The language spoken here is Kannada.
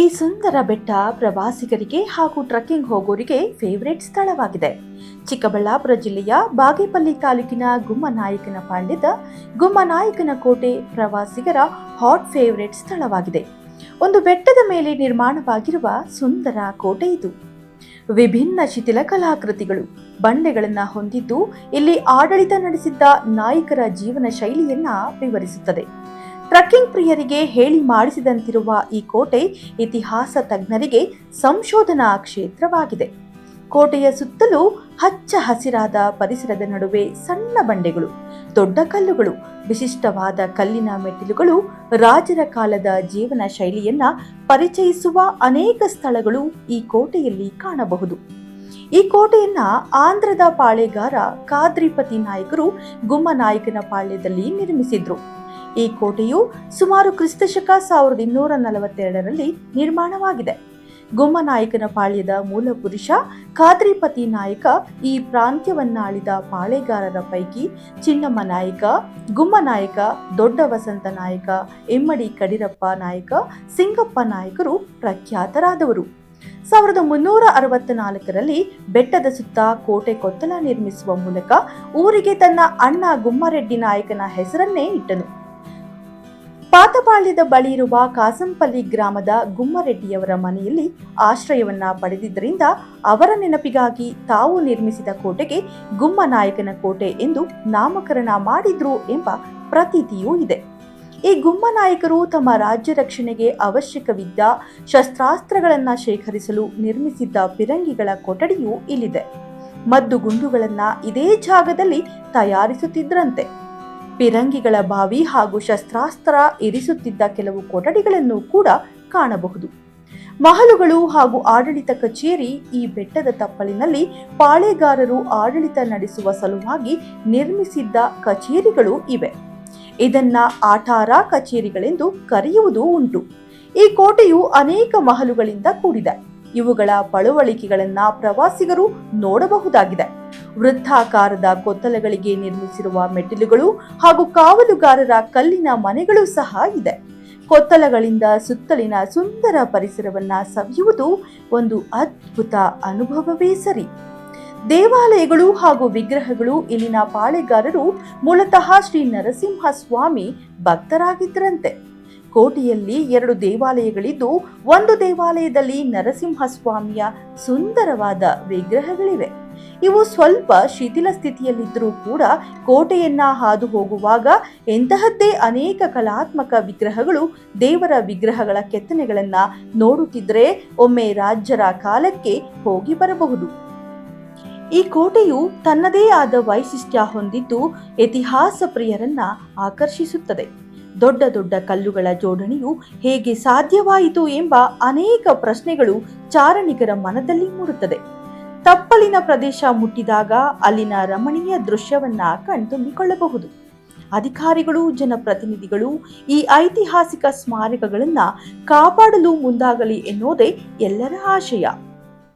ಈ ಸುಂದರ ಬೆಟ್ಟ ಪ್ರವಾಸಿಗರಿಗೆ ಹಾಗೂ ಟ್ರಕ್ಕಿಂಗ್ ಹೋಗೋರಿಗೆ ಫೇವರೇಟ್ ಸ್ಥಳವಾಗಿದೆ. ಚಿಕ್ಕಬಳ್ಳಾಪುರ ಜಿಲ್ಲೆಯ ಬಾಗೇಪಲ್ಲಿ ತಾಲೂಕಿನ ಗುಮ್ಮನಾಯಕನ ಪಾಳ್ಯದ ಗುಮ್ಮನಾಯಕನ ಕೋಟೆ ಪ್ರವಾಸಿಗರ ಹಾಟ್ ಫೇವರೇಟ್ ಸ್ಥಳವಾಗಿದೆ. ಒಂದು ಬೆಟ್ಟದ ಮೇಲೆ ನಿರ್ಮಾಣವಾಗಿರುವ ಸುಂದರ ಕೋಟೆ ಇದು. ವಿಭಿನ್ನ ಶಿಥಿಲ ಕಲಾಕೃತಿಗಳು, ಬಂಡೆಗಳನ್ನು ಹೊಂದಿದ್ದು ಇಲ್ಲಿ ಆಡಳಿತ ನಡೆಸಿದ್ದ ನಾಯಕರ ಜೀವನ ಶೈಲಿಯನ್ನ ವಿವರಿಸುತ್ತದೆ. ಟ್ರಕ್ಕಿಂಗ್ ಪ್ರಿಯರಿಗೆ ಹೇಳಿ ಮಾಡಿಸಿದಂತಿರುವ ಈ ಕೋಟೆ ಇತಿಹಾಸ ತಜ್ಞರಿಗೆ ಸಂಶೋಧನಾ ಕ್ಷೇತ್ರವಾಗಿದೆ. ಕೋಟೆಯ ಸುತ್ತಲೂ ಹಚ್ಚ ಹಸಿರಾದ ಪರಿಸರದ ನಡುವೆ ಸಣ್ಣ ಬಂಡೆಗಳು, ದೊಡ್ಡ ಕಲ್ಲುಗಳು, ವಿಶಿಷ್ಟವಾದ ಕಲ್ಲಿನ ಮೆಟ್ಟಿಲುಗಳು ರಾಜರ ಕಾಲದ ಜೀವನ ಶೈಲಿಯನ್ನ ಪರಿಚಯಿಸುವ ಅನೇಕ ಸ್ಥಳಗಳು ಈ ಕೋಟೆಯಲ್ಲಿ ಕಾಣಬಹುದು. ಈ ಕೋಟೆಯನ್ನ ಆಂಧ್ರದ ಪಾಳೆಗಾರ ಕಾದ್ರಿಪತಿ ನಾಯಕರು ಗುಮ್ಮನಾಯಕನ ಪಾಳ್ಯದಲ್ಲಿ ನಿರ್ಮಿಸಿದ್ರು. ಈ ಕೋಟೆಯು ಸುಮಾರು ಕ್ರಿಸ್ತಶಕ ಸಾವಿರದ ಇನ್ನೂರ ನಲವತ್ತೆರಡರಲ್ಲಿ ನಿರ್ಮಾಣವಾಗಿದೆ. ಗುಮ್ಮನಾಯಕನ ಪಾಳ್ಯದ ಮೂಲ ಪುರುಷ ಖಾದ್ರಿಪತಿ ನಾಯಕ ಈ ಪ್ರಾಂತ್ಯವನ್ನಾಳಿದ ಪಾಳೆಗಾರರ ಪೈಕಿ ಚಿನ್ನಮ್ಮ ನಾಯಕ, ಗುಮ್ಮನಾಯಕ, ದೊಡ್ಡ ವಸಂತ ನಾಯಕ ಇಮ್ಮಡಿ ಕಡಿರಪ್ಪ ನಾಯಕ, ಸಿಂಗಪ್ಪ ನಾಯಕರು ಪ್ರಖ್ಯಾತರಾದವರು. ಸಾವಿರದ ಮುನ್ನೂರ ಅರವತ್ತ್ ನಾಲ್ಕರಲ್ಲಿ ಬೆಟ್ಟದ ಸುತ್ತ ಕೋಟೆ ಕೊತ್ತಲ ನಿರ್ಮಿಸುವ ಮೂಲಕ ಊರಿಗೆ ತನ್ನ ಅಣ್ಣ ಗುಮ್ಮರೆಡ್ಡಿ ನಾಯಕನ ಹೆಸರನ್ನೇ ಇಟ್ಟನು. ಪಾತಪಾಳ್ಯದ ಬಳಿ ಇರುವ ಕಾಸಂಪಲ್ಲಿ ಗ್ರಾಮದ ಗುಮ್ಮರೆಡ್ಡಿಯವರ ಮನೆಯಲ್ಲಿ ಆಶ್ರಯವನ್ನ ಪಡೆದಿದ್ದರಿಂದ ಅವರ ನೆನಪಿಗಾಗಿ ತಾವು ನಿರ್ಮಿಸಿದ ಕೋಟೆಗೆ ಗುಮ್ಮನಾಯಕನ ಕೋಟೆ ಎಂದು ನಾಮಕರಣ ಮಾಡಿದ್ರು ಎಂಬ ಪ್ರತೀತಿಯೂ ಇದೆ. ಈ ಗುಮ್ಮನಾಯಕರು ತಮ್ಮ ರಾಜ್ಯ ರಕ್ಷಣೆಗೆ ಅವಶ್ಯಕವಿದ್ದ ಶಸ್ತ್ರಾಸ್ತ್ರಗಳನ್ನು ಶೇಖರಿಸಲು ನಿರ್ಮಿಸಿದ್ದ ಪಿರಂಗಿಗಳ ಕೊಠಡಿಯೂ ಇಲ್ಲಿದೆ. ಮದ್ದು ಗುಂಡುಗಳನ್ನ ಇದೇ ಜಾಗದಲ್ಲಿ ತಯಾರಿಸುತ್ತಿದ್ದರಂತೆ ಪಿರಂಗಿಗಳ ಬಾವಿ ಹಾಗೂ ಶಸ್ತ್ರಾಸ್ತ್ರ ಇರಿಸುತ್ತಿದ್ದ ಕೆಲವು ಕೊಠಡಿಗಳನ್ನು ಕೂಡ ಕಾಣಬಹುದು. ಮಹಲುಗಳು ಹಾಗೂ ಆಡಳಿತ ಕಚೇರಿ ಈ ಬೆಟ್ಟದ ತಪ್ಪಲಿನಲ್ಲಿ ಪಾಳೆಗಾರರು ಆಡಳಿತ ನಡೆಸುವ ಸಲುವಾಗಿ ನಿರ್ಮಿಸಿದ್ದ ಕಚೇರಿಗಳು ಇವೆ. ಇದನ್ನ ಆಟಾರ ಕಚೇರಿಗಳೆಂದು ಕರೆಯುವುದೂ ಉಂಟು. ಈ ಕೋಟೆಯು ಅನೇಕ ಮಹಲುಗಳಿಂದ ಕೂಡಿದೆ. ಇವುಗಳ ಪಳುವಳಿಕೆಗಳನ್ನ ಪ್ರವಾಸಿಗರು ನೋಡಬಹುದಾಗಿದೆ. ವೃತ್ತಾಕಾರದ ಕೊತ್ತಲಗಳಿಗೆ ನಿರ್ಮಿಸಿರುವ ಮೆಟ್ಟಿಲುಗಳು ಹಾಗೂ ಕಾವಲುಗಾರರ ಕಲ್ಲಿನ ಮನೆಗಳು ಸಹ ಇದೆ. ಕೊತ್ತಲಗಳಿಂದ ಸುತ್ತಲಿನ ಸುಂದರ ಪರಿಸರವನ್ನ ಸವಿಯುವುದು ಒಂದು ಅದ್ಭುತ ಅನುಭವವೇ ಸರಿ. ದೇವಾಲಯಗಳು ಹಾಗೂ ವಿಗ್ರಹಗಳು ಇಲ್ಲಿನ ಪಾಳೆಗಾರರು ಮೂಲತಃ ಶ್ರೀ ನರಸಿಂಹ ಸ್ವಾಮಿ ಭಕ್ತರಾಗಿದ್ದರಂತೆ. ಕೋಟೆಯಲ್ಲಿ ಎರಡು ದೇವಾಲಯಗಳಿದ್ದು, ಒಂದು ದೇವಾಲಯದಲ್ಲಿ ನರಸಿಂಹಸ್ವಾಮಿಯ ಸುಂದರವಾದ ವಿಗ್ರಹಗಳಿವೆ. ಇವು ಸ್ವಲ್ಪ ಶಿಥಿಲ ಸ್ಥಿತಿಯಲ್ಲಿದ್ದರೂ ಕೂಡ ಕೋಟೆಯನ್ನ ಹಾದು ಹೋಗುವಾಗ ಎಂತಹದ್ದೇ ಅನೇಕ ಕಲಾತ್ಮಕ ವಿಗ್ರಹಗಳು ದೇವರ ವಿಗ್ರಹಗಳ ಕೆತ್ತನೆಗಳನ್ನು ನೋಡುತ್ತಿದ್ರೆ ಒಮ್ಮೆ ರಾಜ್ಯರ ಕಾಲಕ್ಕೆ ಹೋಗಿ ಬರಬಹುದು. ಈ ಕೋಟೆಯು ತನ್ನದೇ ಆದ ವೈಶಿಷ್ಟ್ಯ ಹೊಂದಿದ್ದು ಇತಿಹಾಸ ಪ್ರಿಯರನ್ನ ಆಕರ್ಷಿಸುತ್ತದೆ. ದೊಡ್ಡ ದೊಡ್ಡ ಕಲ್ಲುಗಳ ಜೋಡಣೆಯು ಹೇಗೆ ಸಾಧ್ಯವಾಯಿತು ಎಂಬ ಅನೇಕ ಪ್ರಶ್ನೆಗಳು ಚಾರಣಿಗರ ಮನದಲ್ಲಿ ಮೂಡುತ್ತದೆ. ತಪ್ಪಲಿನ ಪ್ರದೇಶ ಮುಟ್ಟಿದಾಗ ಅಲ್ಲಿನ ರಮಣೀಯ ದೃಶ್ಯವನ್ನ ಕಣ್ತುಂಬಿಕೊಳ್ಳಬಹುದು. ಅಧಿಕಾರಿಗಳು, ಜನಪ್ರತಿನಿಧಿಗಳು ಈ ಐತಿಹಾಸಿಕ ಸ್ಮಾರಕಗಳನ್ನ ಕಾಪಾಡಲು ಮುಂದಾಗಲಿ ಎನ್ನುವುದೇ ಎಲ್ಲರ ಆಶಯ.